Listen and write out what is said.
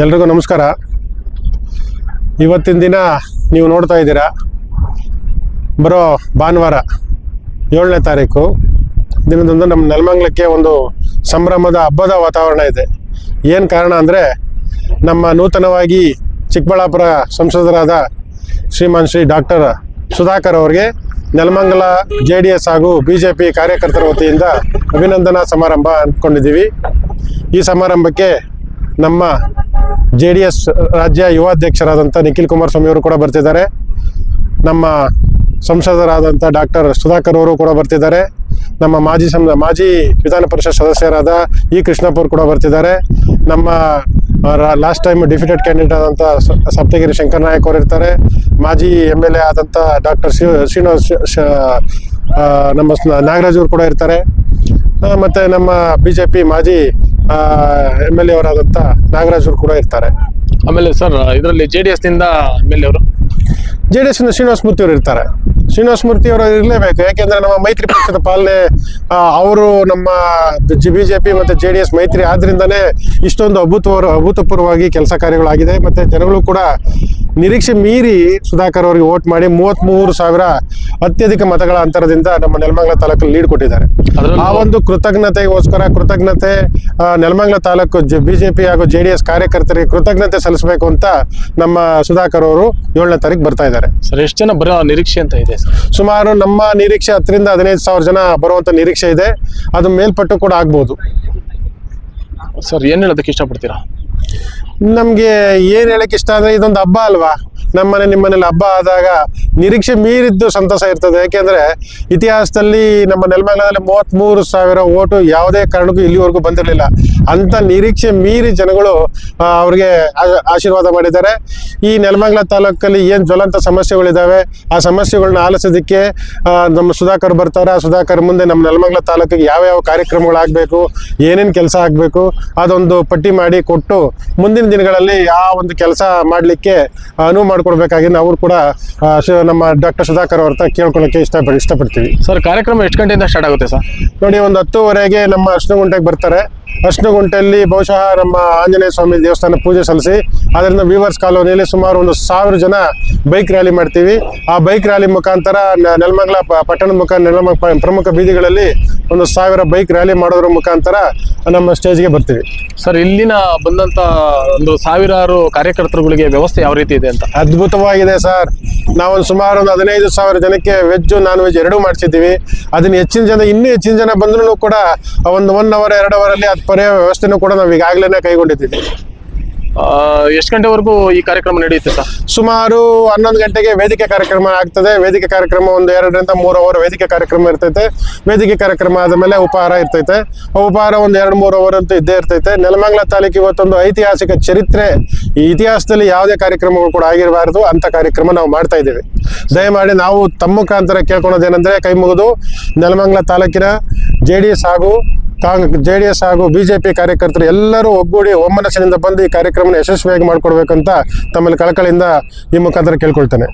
ಎಲ್ರಿಗೂ ನಮಸ್ಕಾರ. ಇವತ್ತಿನ ದಿನ ನೀವು ನೋಡ್ತಾ ಇದ್ದೀರಾ? ಬರೋ ಭಾನುವಾರ ಏಳನೇ ತಾರೀಕು. ದಿನದಂದು ನಮ್ಮ ನೆಲಮಂಗ್ಲಕ್ಕೆ ಒಂದು ಸಂಭ್ರಮದ ಹಬ್ಬದ ವಾತಾವರಣ ಇದೆ. ಏನು ಕಾರಣ ಅಂದರೆ ನಮ್ಮ ನೂತನವಾಗಿ ಚಿಕ್ಕಬಳ್ಳಾಪುರ ಸಂಸದರಾದ ಶ್ರೀಮಾನ್ ಶ್ರೀ ಡಾಕ್ಟರ್ ಸುಧಾಕರ್ ಅವರಿಗೆ ನೆಲಮಂಗಲ ಜೆ ಡಿ ಎಸ್ ಹಾಗೂ ಬಿ ಜೆ ಪಿ ಕಾರ್ಯಕರ್ತರ ವತಿಯಿಂದ ಅಭಿನಂದನಾ ಸಮಾರಂಭ ಅಂದ್ಕೊಂಡಿದ್ದೀವಿ. ಈ ಸಮಾರಂಭಕ್ಕೆ ನಮ್ಮ ಜೆ ಡಿ ಎಸ್ ರಾಜ್ಯ ಯುವಾಧ್ಯಕ್ಷರಾದಂಥ ನಿಖಿಲ್ ಕುಮಾರಸ್ವಾಮಿ ಅವರು ಕೂಡ ಬರ್ತಿದ್ದಾರೆ. ನಮ್ಮ ಸಂಸದರಾದಂಥ ಡಾಕ್ಟರ್ ಸುಧಾಕರ್ ಅವರು ಕೂಡ ಬರ್ತಿದ್ದಾರೆ. ನಮ್ಮ ಮಾಜಿ ಸಂ ಮಾಜಿ ವಿಧಾನ ಪರಿಷತ್ ಸದಸ್ಯರಾದ ಇ ಕೃಷ್ಣಪ್ಪ ಕೂಡ ಬರ್ತಿದ್ದಾರೆ. ನಮ್ಮ ಲಾಸ್ಟ್ ಟೈಮ್ ಡಿಫಿಟೆಡ್ ಕ್ಯಾಂಡಿಡೇಟ್ ಆದಂಥ ಸಪ್ತಗಿರಿ ಶಂಕರ್ ನಾಯಕ್ ಅವರು ಇರ್ತಾರೆ. ಮಾಜಿ ಎಂ ಎಲ್ ಎ ಆದಂಥ ಡಾಕ್ಟರ್ ಶ್ರೀನಿವಾಸ್ ನಮ್ಮ ನಾಗರಾಜ್ ಅವರು ಕೂಡ ಇರ್ತಾರೆ. ಮತ್ತು ನಮ್ಮ ಬಿ ಮಾಜಿ ಎಂ ಎಲ್ ಎ ಅವರಾದಂಥ ನಾಗರಾಜರು ಕೂಡ ಇರ್ತಾರೆ. ಆಮೇಲೆ ಸರ್ ಇದರಲ್ಲಿ ಜೆ ಡಿ ಎಸ್ನಿಂದ ಎಂ ಎಲ್ ಎ ಅವರು? ಜೆ ಡಿ ಎಸ್ನ ಶ್ರೀನಿವಾಸ ಮೂರ್ತಿ ಅವರು ಇರ್ತಾರೆ. ಶ್ರೀನಿವಾಸ ಮೂರ್ತಿ ಅವರು ಇರಲೇಬೇಕು ಯಾಕೆಂದ್ರೆ ನಮ್ಮ ಮೈತ್ರಿ ಪಕ್ಷದ ಪಾಲನೆ ಅವರು ನಮ್ಮ ಬಿ ಜೆ ಪಿ ಮತ್ತು ಜೆ ಡಿ ಎಸ್ ಮೈತ್ರಿ ಆದ್ರಿಂದನೇ ಇಷ್ಟೊಂದು ಅಭೂತಪೂರ್ವ ಅಭೂತಪೂರ್ವವಾಗಿ ಕೆಲಸ ಕಾರ್ಯಗಳಾಗಿದೆ. ಮತ್ತು ಜನಗಳು ಕೂಡ ನಿರೀಕ್ಷೆ ಮೀರಿ ಸುಧಾಕರ್ ಅವರಿಗೆ ವೋಟ್ ಮಾಡಿ ಮೂವತ್ತ್ಮೂರು ಸಾವಿರ ಅತ್ಯಧಿಕ ಮತಗಳ ಅಂತರದಿಂದ ನಮ್ಮ ನೆಲಮಂಗಲ ತಾಲೂಕಲ್ಲಿ ಲೀಡ್ ಕೊಟ್ಟಿದ್ದಾರೆ. ಆ ಒಂದು ಕೃತಜ್ಞತೆಗೋಸ್ಕರ ಕೃತಜ್ಞತೆ ನೆಲಮಂಗಲ ತಾಲೂಕು ಬಿಜೆಪಿ ಹಾಗೂ ಜೆ ಡಿ ಎಸ್ ಕಾರ್ಯಕರ್ತರಿಗೆ ಕೃತಜ್ಞತೆ ಸಲ್ಲಿಸಬೇಕು ಅಂತ ನಮ್ಮ ಸುಧಾಕರ್ ಅವರು ಏಳನೇ ತಾರೀಕು ಬರ್ತಾ ಇದ್ದಾರೆ. ಸರ್ ಎಷ್ಟು ಜನ ಬರೋ ನಿರೀಕ್ಷೆ ಅಂತ ಇದೆ ಸುಮಾರು ನಮ್ಮ ನಿರೀಕ್ಷೆ ಹತ್ತರಿಂದ ಹದಿನೈದು ಸಾವಿರ ಜನ ಬರುವಂತ ನಿರೀಕ್ಷೆ ಇದೆ. ಅದು ಮೇಲ್ಪಟ್ಟು ಕೂಡ ಆಗ್ಬೋದು. ಸರ್ ಏನು ಹೇಳೋದಕ್ಕೆ ಇಷ್ಟಪಡ್ತೀರಾ? ನಮಗೆ ಏನು ಹೇಳಕ್ಕೆ ಇಷ್ಟ ಅಂದರೆ ಇದೊಂದು ಹಬ್ಬ ಅಲ್ವಾ? ನಮ್ಮನೆ ನಿಮ್ಮನೇಲಿ ಹಬ್ಬ ಆದಾಗ ನಿರೀಕ್ಷೆ ಮೀರಿದ್ದು ಸಂತಸ ಇರ್ತದೆ. ಯಾಕೆಂದರೆ ಇತಿಹಾಸದಲ್ಲಿ ನಮ್ಮ ನೆಲಮಂಗಲದಲ್ಲಿ ಮೂವತ್ತ್ಮೂರು ಸಾವಿರ ಓಟು ಯಾವುದೇ ಕಾರಣಕ್ಕೂ ಇಲ್ಲಿವರೆಗೂ ಬಂದಿರಲಿಲ್ಲ. ಅಂಥ ನಿರೀಕ್ಷೆ ಮೀರಿ ಜನಗಳು ಅವ್ರಿಗೆ ಆಶೀರ್ವಾದ ಮಾಡಿದ್ದಾರೆ. ಈ ನೆಲಮಂಗಲ ತಾಲೂಕಲ್ಲಿ ಏನು ಜ್ವಲಂತ ಸಮಸ್ಯೆಗಳಿದ್ದಾವೆ ಆ ಸಮಸ್ಯೆಗಳನ್ನ ಆಲಿಸೋದಕ್ಕೆ ನಮ್ಮ ಸುಧಾಕರ್ ಬರ್ತಾರೆ. ಆ ಸುಧಾಕರ್ ಮುಂದೆ ನಮ್ಮ ನೆಲಮಂಗಲ ತಾಲೂಕಿಗೆ ಯಾವ್ಯಾವ ಕಾರ್ಯಕ್ರಮಗಳಾಗಬೇಕು ಏನೇನು ಕೆಲಸ ಆಗಬೇಕು ಅದೊಂದು ಪಟ್ಟಿ ಮಾಡಿ ಕೊಟ್ಟು ಮುಂದಿನ ದಿನಗಳಲ್ಲಿ ಯಾವ ಒಂದು ಕೆಲಸ ಮಾಡಲಿಕ್ಕೆ ಅನುವು ಮಾಡಿಕೊಡ್ಬೇಕಾಗಿ ಅವರು ಕೂಡ ನಮ್ಮ ಡಾಕ್ಟರ್ ಸುಧಾಕರ್ ಅವ್ರ ಕೇಳ್ಕೊಳ್ಳೋಕ್ಕೆ ಇಷ್ಟ ಇಷ್ಟಪಡ್ತೀವಿ. ಸರ್ ಕಾರ್ಯಕ್ರಮ ಎಷ್ಟು ಗಂಟೆಯಿಂದ ಸ್ಟಾರ್ಟ್ ಆಗುತ್ತೆ ಸರ್? ನೋಡಿ ಒಂದು ಹತ್ತುವರೆಗೆ ನಮ್ಮ ಅರ್ಶನಗುಂಟೆಗೆ ಬರ್ತಾರೆ. ಅರ್ಶನಗುಂಟೆಯಲ್ಲಿ ಬಹುಶಃ ನಮ್ಮ ಆಂಜನೇಯ ಸ್ವಾಮಿ ದೇವಸ್ಥಾನ ಪೂಜೆ ಸಲ್ಲಿಸಿ ಅದರಿಂದ ವೀವರ್ಸ್ ಕಾಲೋನಿಯಲ್ಲಿ ಸುಮಾರು ಒಂದು ಸಾವಿರ ಜನ ಬೈಕ್ ರ್ಯಾಲಿ ಮಾಡ್ತೀವಿ. ಆ ಬೈಕ್ ರ್ಯಾಲಿ ಮುಖಾಂತರ ನೆಲಮಂಗಲ ಪಟ್ಟಣದ ಮುಖ ನೆಲಮಂಗ ಪ್ರಮುಖ ಬೀದಿಗಳಲ್ಲಿ ಒಂದು ಸಾವಿರ ಬೈಕ್ ರ್ಯಾಲಿ ಮಾಡೋದ್ರ ಮುಖಾಂತರ ನಮ್ಮ ಸ್ಟೇಜ್ಗೆ ಬರ್ತೀವಿ. ಸರ್ ಇಲ್ಲಿನ ಬಂದಂತ ಒಂದು ಸಾವಿರಾರು ಕಾರ್ಯಕರ್ತರುಗಳಿಗೆ ವ್ಯವಸ್ಥೆ ಯಾವ ರೀತಿ ಇದೆ ಅಂತ? ಅದ್ಭುತವಾಗಿದೆ ಸರ್. ನಾವೊಂದು ಸುಮಾರು ಒಂದು ಹದಿನೈದು ಸಾವಿರ ಜನಕ್ಕೆ ವೆಜ್ ನಾನ್ ವೆಜ್ ಎರಡೂ ಮಾಡಿಸಿದ್ದೀವಿ. ಅದನ್ನ ಹೆಚ್ಚಿನ ಜನ, ಇನ್ನೂ ಹೆಚ್ಚಿನ ಜನ ಬಂದ್ರೂ ಕೂಡ ಒಂದು ಒನ್ ಅವರ್ ಎರಡು ಅವರಲ್ಲಿ ಅದು ಪರ್ಯಾಯ ವ್ಯವಸ್ಥೆನೂ ಕೂಡ ನಾವು ಈಗಾಗಲೇ ಕೈಗೊಂಡಿದ್ದೀವಿ. ಎಷ್ಟು ಗಂಟೆವರೆಗೂ ಈ ಕಾರ್ಯಕ್ರಮ ನಡೆಯುತ್ತೆ ಸರ್? ಸುಮಾರು ಹನ್ನೊಂದು ಗಂಟೆಗೆ ವೇದಿಕೆ ಕಾರ್ಯಕ್ರಮ ಆಗ್ತದೆ. ವೇದಿಕೆ ಕಾರ್ಯಕ್ರಮ ಒಂದು ಎರಡರಿಂದ ಮೂರು ಅವರ್ ವೇದಿಕೆ ಕಾರ್ಯಕ್ರಮ ಇರ್ತೈತೆ. ವೇದಿಕೆ ಕಾರ್ಯಕ್ರಮ ಆದಮೇಲೆ ಉಪಹಾರ ಇರ್ತೈತೆ. ಉಪಹಾರ ಒಂದು ಎರಡು ಮೂರು ಅವರ್ ಅಂತೂ ಇದ್ದೇ ಇರ್ತೈತೆ. ನೆಲಮಂಗಲ ತಾಲೂಕು ಇವತ್ತೊಂದು ಐತಿಹಾಸಿಕ ಚರಿತ್ರೆ, ಈ ಇತಿಹಾಸದಲ್ಲಿ ಯಾವುದೇ ಕಾರ್ಯಕ್ರಮಗಳು ಕೂಡ ಆಗಿರಬಾರದು ಅಂತ ಕಾರ್ಯಕ್ರಮ ನಾವು ಮಾಡ್ತಾ ಇದ್ದೀವಿ. ದಯಮಾಡಿ ನಾವು ತಮ್ಮ ಮುಖಾಂತರ ಕೇಳ್ಕೊಳೋದೇನೆಂದರೆ ಕೈ ಮುಗಿದು ನೆಲಮಂಗಲ ತಾಲೂಕಿನ ಜೆ ಡಿ ಎಸ್ ಹಾಗೂ ಕಾಂಗ್ ಜೆ ಡಿ ಎಸ್ ಹಾಗೂ ಬಿಜೆಪಿ ಕಾರ್ಯಕರ್ತರು ಎಲ್ಲರೂ ಒಗ್ಗೂಡಿ ಒಮ್ಮನಸ್ಸಿನಿಂದ ಬಂದು ಈ ಕಾರ್ಯಕ್ರಮನ ಯಶಸ್ವಿಯಾಗಿ ಮಾಡಿಕೊಡ್ಬೇಕಂತ ತಮ್ಮಲ್ಲಿ ಕಳಕಳಿಯಿಂದ ಈ ಮುಖಾಂತರ ಕೇಳ್ಕೊಳ್ತೇನೆ.